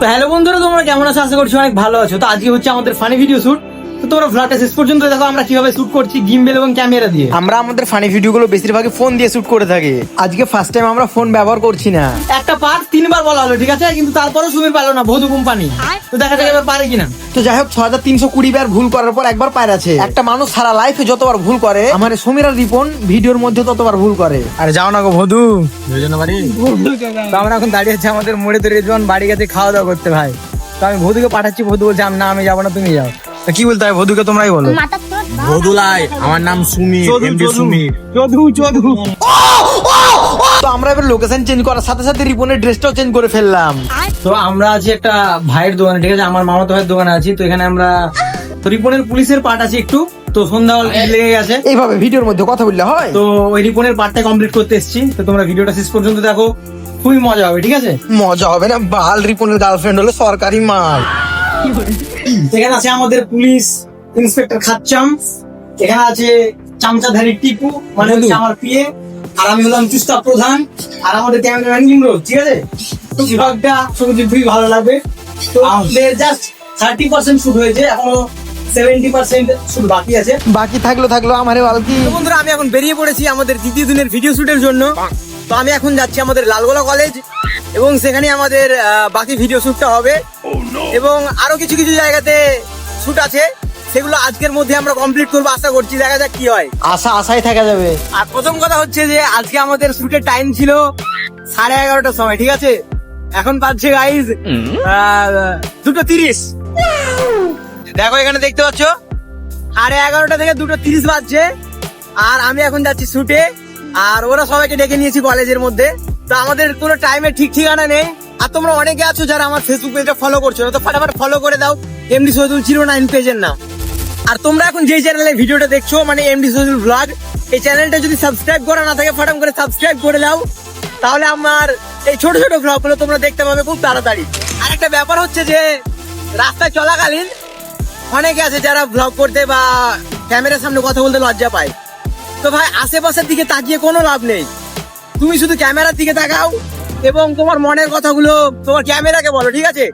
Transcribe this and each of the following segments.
তো হ্যালো বন্ধুরা, তোমরা কেমন আছো? আশা করছি অনেক ভালো আছো। তো আজকে হচ্ছে আমাদের ফানি ভিডিও শুট তোমরা ভ্লগটা শেষ পর্যন্ত দেখো আমরা কীভাবে শুট করছি গিম্বেল এবং ক্যামেরা দিয়ে। আমরা আমাদের ফানি ভিডিওগুলো বেশিরভাগই ফোন দিয়ে শুট করে থাকি। আজকে ফার্স্ট টাইম আমরা ফোন ব্যবহার করছি না। একটা পার্ট তিনবার বলা হলো ঠিক আছে? কিন্তু তারপরেও সুমির পারল না ভৌতু কোম্পানি তো দেখা যাক এবার পারে কিনা। তো যাই হোক ছ হাজার তিনশো কুড়ি বার ভুল করার পর একবার আছে। একটা মানুষ সারা লাইফে যতবার ভুল করে আমার সমীরা রিপন ভিডিওর মধ্যে ততবার ভুল করে। আরে যাও না গো ভধু বাড়ি? তো আমরা এখন দাঁড়িয়ে আছি আমাদের মোড়ে তো রেজওয়ান বাড়ি গেছে খাওয়া দাওয়া করতে ভাই। তো আমি ভধুকে পাঠাচ্ছি ভধু বলছে "আম- না আমি যাব না তুমি যাও। কি বলতে হয়? ভধুকে তোমরাই বলো। বদুলাই আমার নাম সুমির এমডি সুমির। চধু চধু তো আমরা এবার লোকেশন চেঞ্জ করার সাথে সাথে রিপনের ড্রেসটাও চেঞ্জ করে ফেললাম। তো আমরা আছি একটা ভাইয়ের দোকানে ঠিক আছে? আমার মামাতো ভাইয়ের দোকানে আছি। তো এখানে আমরা তো রিপনের পুলিশের পার্ট আছে একটু। তো সন্ধ্যা লেগে গেছে। এইভাবে ভিডিওর মধ্যে কথা বললে হয়। তো ওই রিপনের পার্টটা কমপ্লিট করতে এসেছি। তো তোমরা ভিডিওটা শেষ পর্যন্ত দেখো। খুবই মজা হবে ঠিক আছে? মজা হবে না? বাল রিপনের গার্লফ্রেন্ড হলো সরকারি মাল। এখানে আছে আমাদের পুলিশ ইন্সপেক্টর খাচ্চাম এখানে আছে চামচাধারী টিপু মানে হচ্ছে আমার পিএ আর আমি হলাম চুস্তা প্রধান আর আমাদের ক্যামেরাম্যান ইমরোজ ঠিক আছে? বিভাগটা সত্যি খুবই ভালো লাগবে। তো আমাদের জাস্ট থার্টি পার্সেন্ট শুট হয়েছে এখনও সেভেন্টি পার্সেন্ট শুট বাকি আছে। বাকি থাকল থাকল আমারে বালকি। বন্ধুরা আমি এখন বেরিয়ে পড়েছি আমাদের দ্বিতীয় দিনের ভিডিও শুটের জন্য। তো আমি এখন যাচ্ছি আমাদের লালগোলা কলেজ এবং সেখানে আমাদের আহ, বাকি ভিডিও শুটটা হবে। এবং আরও কিছু কিছু জায়গাতে শুট আছে। সেগুলো আজকের মধ্যে আমরা কমপ্লিট করব। আশা করছি দেখা যাক কি হয়। আশা আশাই থাকা যাবে। আর প্রথম কথা হচ্ছে যে আজকে আমাদের শুটের টাইম ছিল সাড়ে এগারোটার সময় ঠিক আছে? এখন পাচ্ছে গাইজ দুটো তিরিশ। দেখো এখানে দেখতে পাচ্ছ সাড়ে এগারোটা থেকে দুটো তিরিশ বাজছে। আর আমি এখন যাচ্ছি শুটে আর ওরা সবাইকে ডেকে নিয়েছি কলেজের মধ্যে। তো আমাদের কোনো টাইমের ঠিক ঠিকানা নেই। আর তোমরা অনেকে আছো যারা আমার ফেসবুক পেজটা ফলো করছ তো ফটাফট ফলো করে দাও এমডি সৈদুল জিরো নাইন পেজের নাম। আর তোমরা এখন যে চ্যানেলে ভিডিওটা দেখছ মানে এমডি সজুল ব্লগ এই চ্যানেলটা যদি সাবস্ক্রাইব করা, না থাকে ফটাম করে সাবস্ক্রাইব করে দাও তাহলে আমার এই ছোট ছোট ব্লগগুলো তোমরা দেখতে পাবে খুব তাড়াতাড়ি। আর একটা ব্যাপার হচ্ছে যে, রাস্তায় চলাকালীন অনেকে আছে যারা ব্লগ করতে বা ক্যামেরার সামনে কথা বলতে লজ্জা পায়। তো ভাই, আশেপাশের দিকে তাকিয়ে কোনো লাভ নেই। তুমি শুধু ক্যামেরার দিকে তাকাও। এবং তোমার মনের কথাগুলো তোমার ক্যামেরাকে বলো ঠিক আছে?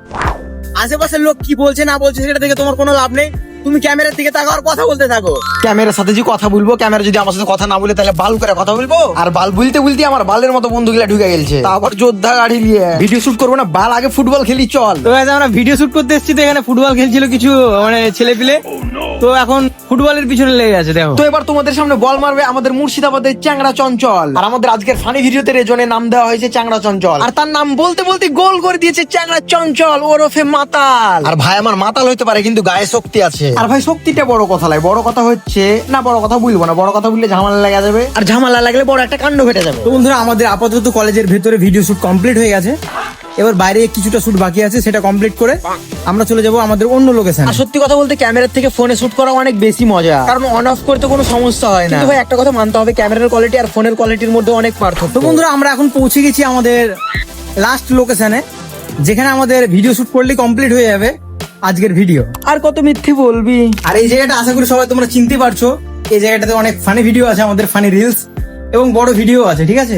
আশেপাশের লোক কি বলছে না বলছে সেটা থেকে তোমার কোনো লাভ নেই। তুমি ক্যামেরার দিকে তাকাও আর কথা বলতে থাকো। ক্যামেরার সাথে যে কথা বলব ক্যামেরা যদি আমার সাথে কথা না বলে তাহলে বাল করে কথা বলব? আর বাল বলতে বলতে আমার বালের মতো বন্ধুগুলা ঢুকে গেছে তারপর যোদ্ধা গাড়ি নিয়ে। ভিডিও শুট করব না বাল আগে ফুটবল খেলি চল। তো আমরা ভিডিও শুট করতে এসেছি তো এখানে ফুটবল খেলছিল কিছু মানে ছেলে পিলে তো এখন ফুটবলের পিছনে লেগে আছে দেখো। তো এবার তোমাদের সামনে বল মারবে আমাদের মুর্শিদাবাদের চ্যাংড়া চঞ্চল। আর আমাদের আজকের ফানি ভিডিওতে রেজনে নাম দেওয়া হয়েছে চ্যাংড়া চঞ্চল। আর তার নাম বলতে বলতে গোল করে দিয়েছে চ্যাংড়া চঞ্চল ওরফে মাতাল। আর ভাই আমার মাতাল হইতে পারে কিন্তু গায়ে শক্তি আছে। আর ভাই শক্তিটা বড় কথা লাগে। বড় কথা হচ্ছে না বড় কথা বলব না। বড় কথা বললে ঝামেলা লাগা যাবে। আর ঝামেলা লাগলে বড় একটা কাণ্ড ঘটে যাবে। তো বন্ধুরা আমাদের আপাতত কলেজের ভেতরে ভিডিও শুট কমপ্লিট হয়ে গেছে। এবার বাইরে কিছুটা শুট বাকি আছে সেটা কমপ্লিট করে আমরা চলে যাব আমাদের অন্য লোকেশন আর সত্যি কথা বলতে ক্যামেরার থেকে ফোনে শুট করা অনেক বেশি মজা। কারণ অন অফ করতে কোনো সমস্যা হয় না। ভাই একটা কথা মানতে হবে ক্যামেরার কোয়ালিটি আর ফোনের কোয়ালিটির মধ্যে অনেক পার্থক্য। তো বন্ধুরা আমরা এখন পৌঁছে গেছি আমাদের লাস্ট লোকেশনে যেখানে আমাদের ভিডিও শুট করলে কমপ্লিট হয়ে যাবে আজকের ভিডিও আর কত মিথ্যে বলবি? আর এই জায়গাটা আশা করি সবাই তোমরা চিনতে পারছ। এই জায়গাটাতে অনেক ফানি ভিডিও আছে আমাদের ফানি রিলস এবং বড় ভিডিও আছে ঠিক আছে?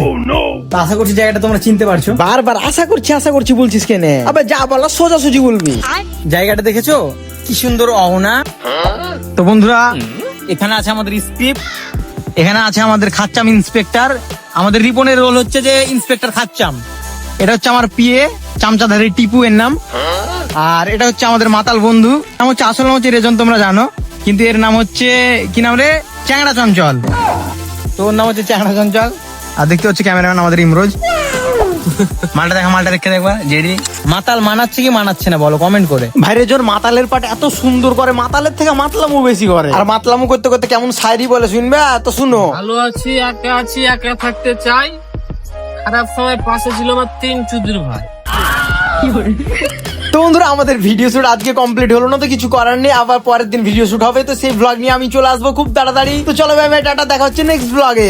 তো আশা করছি জায়গাটা তোমরা চিনতে পারছ। বারবার আশা করছি আশা করছি বলছিস কেনে? আবে যা বলা সোজা সুজি বলবি। জায়গাটা দেখেছ? কি সুন্দর অহনা। তো বন্ধুরা এখানে আছে আমাদের স্ক্রিপ্ট এখানে আছে আমাদের খাচ্চাম ইন্সপেক্টর আমাদের রিপনের রোল হচ্ছে যে ইন্সপেক্টর খাচ্চাম। এটা হচ্ছে আমার পিএ চামচাধারী টিপু এর নাম। আর এটা হচ্ছে আমাদের মাতাল বন্ধু। নাম হচ্ছে আসল নাম হচ্ছে রেজন তোমরা জানো। কিন্তু এর নাম হচ্ছে কি নাম রে? চ্যাংড়া চঞ্চল। তো ওর নাম হচ্ছে চঞ্চল। আর দেখতে হচ্ছে ক্যামেরাম্যান আমাদের ইমরোজ। মালটা দেখা মালটা দেখে দেখবা জেডি মাতাল মানাচ্ছে কি মানাচ্ছে না বলো কমেন্ট করে। ভাইরে জোর মাতালের পাট এত সুন্দর করে মাতালের থেকে মাতলামু বেশি করে। আর মাতলামু করতে করতে কেমন শায়রি বলে শুনবে? তো শুনো। ভালো আছি একা আছি একা থাকতে চাই। খারাপ সময় পাশে ছিল আমার তিন চুদির ভাই। তো বন্ধুরা, আমাদের ভিডিও শুট আজকে কমপ্লিট হলো না, তো কিছু করার নেই। আবার পরের দিন ভিডিও শুট হবে, তো সেই ব্লগ নিয়ে আমি চলে আসব খুব তাড়াতাড়ি। তো চলো ভাই ভাই, টাটা, দেখা হচ্ছে নেক্সট ব্লগে